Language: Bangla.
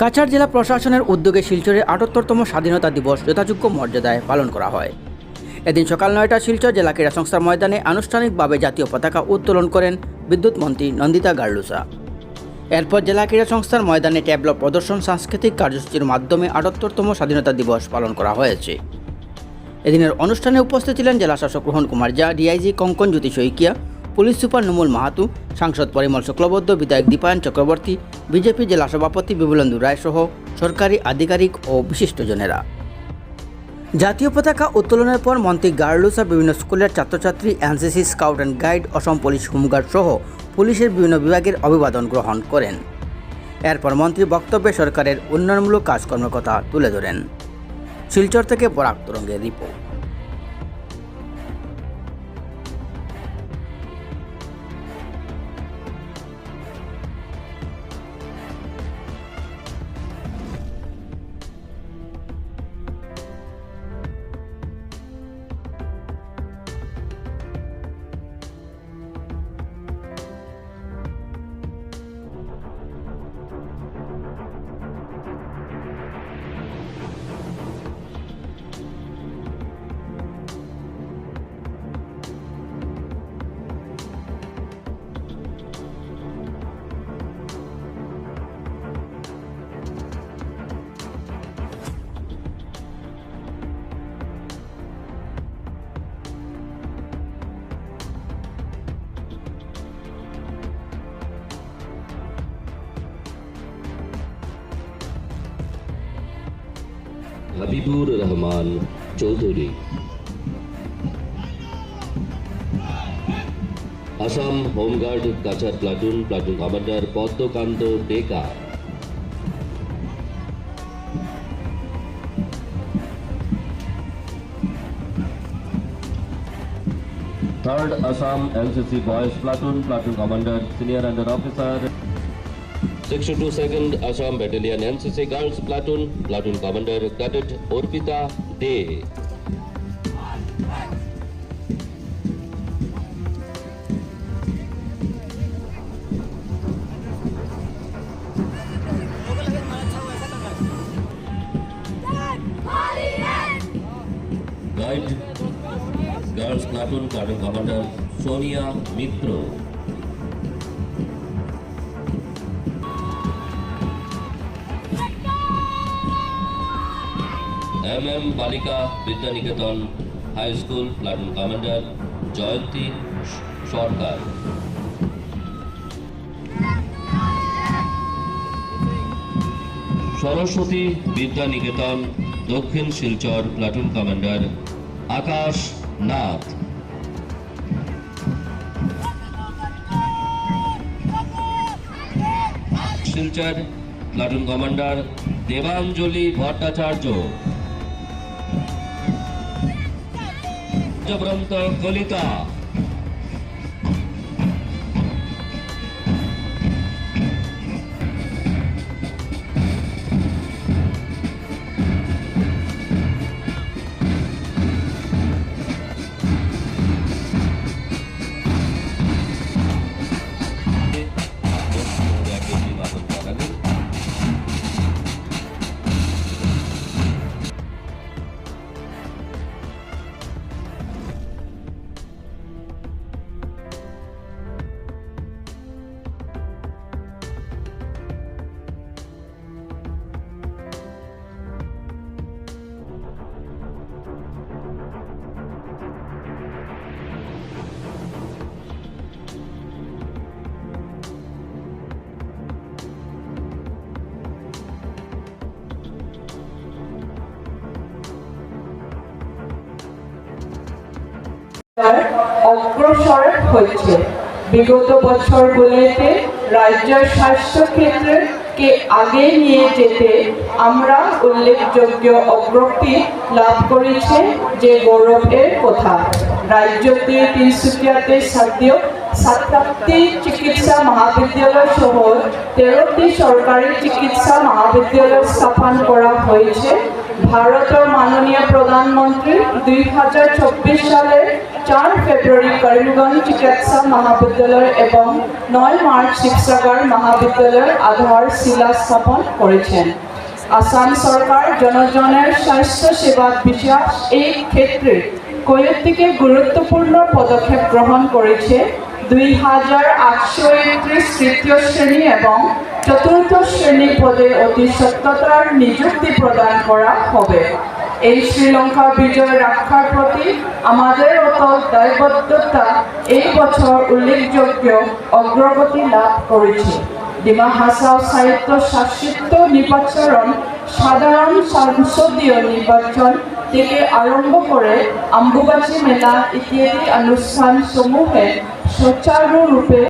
কাছাড় জেলা প্রশাসনের উদ্যোগে শিলচরে আটাত্তরতম স্বাধীনতা দিবস যথাযোগ্য মর্যাদায় পালন করা হয়। এদিন সকাল নয়টা শিলচর জেলা ক্রীড়া সংস্থার ময়দানে আনুষ্ঠানিকভাবে জাতীয় পতাকা উত্তোলন করেন বিদ্যুৎ মন্ত্রী নন্দিতা গার্লুসা। এরপর জেলা ক্রীড়া সংস্থার ময়দানে ট্যাবলো প্রদর্শন, সাংস্কৃতিক কার্যসূচির মাধ্যমে আটাত্তরতম স্বাধীনতা দিবস পালন করা হয়েছে। এদিনের অনুষ্ঠানে উপস্থিত ছিলেন জেলা শাসক Rohan Kumar Jha DIG Kankan Jyoti Saikia police super Numal Mahato, সাংসদ পরিমল শুক্লবদ্ধ বিধায়ক দীপায়ন চক্রবর্তী, বিজেপি জেলা সভাপতি বিমলেন্দু রায় সহ সরকারি আধিকারিক ও বিশিষ্টজনেরা। জাতীয় পতাকা উত্তোলনের পর মন্ত্রী গার্লুসা বিভিন্ন স্কুলের ছাত্রছাত্রী, NCC scout and guide, Assam police home guard সহ পুলিশের বিভিন্ন বিভাগের অভিবাদন গ্রহণ করেন। এরপর মন্ত্রী বক্তব্যে সরকারের উন্নয়নমূলক কাজকর্মের কথা তুলে ধরেন। শিলচর থেকে পরাগ তরঙ্গের report. Habibur Rahman Choudhury Assam home guard Cachar platoon platoon commander Padmakanta Deka Third Assam NCC Boys Platoon, Platoon Commander, Senior Under Officer. 62 second Assam battalion NCC girls platoon platoon commander cadet Arpita De guide girls platoon platoon commander Sonia Mitra M M Balika Vidyaniketan high school platoon commander Jayanti Sarkar Saraswati Vidyaniketan Dakshin Silchar platoon commander Akash Nath Silchar platoon commander Debanjali Bhattacharya ರಾಜ್ಯ ವೃಂದ ಕಲಿತಾ অগ্রসর হয়েছে। বিগত বছরগুলিতে রাজ্যের স্বাস্থ্য ক্ষেত্রকে আগে নিয়ে যেতে আমরা উল্লেখযোগ্য অগ্রগতি লাভ করেছে যে গৌরবের কথা। রাজ্যতে তিনসুকিয়াতে চিকিৎসা মহাবিদ্যালয় সহ তেরোটি সরকারি চিকিৎসা মহাবিদ্যালয় স্থাপন করা হয়েছে। ভারতের মাননীয় প্রধানমন্ত্রী দুই হাজার চব্বিশ সালের চার ফেব্রুয়ারি করিমগঞ্জ চিকিৎসা মহাবিদ্যালয় এবং নয় মার্চ শিবসাগর মহাবিদ্যালয়ের আধার শিলা স্থাপন করেছেন। আসাম সরকার জনজনের স্বাস্থ্য সেবা বিশ্বাস এই ক্ষেত্রে কয়েকটিকে গুরুত্বপূর্ণ পদক্ষেপ গ্রহণ করেছে। দুই হাজার আটশো একত্রিশ তৃতীয় শ্রেণি এবং চতুর্থ শ্রেণি পদে অতি সত্যতার নিযুক্তি প্রদান করা হবে। এই শ্রীলঙ্কা বিজয় রক্ষার প্রতি আমাদের অত দায়বদ্ধতা এই বছর উল্লেখযোগ্য অগ্রগতি লাভ করেছে। ডিমা হাসাও সাহিত্য শাসিত নির্বাচন, সাধারণ সংসদীয় নির্বাচন থেকে আরম্ভ করে আম্বুবাচী মেলা ইত্যাদি অনুষ্ঠান সমূহে সুচারুরূপে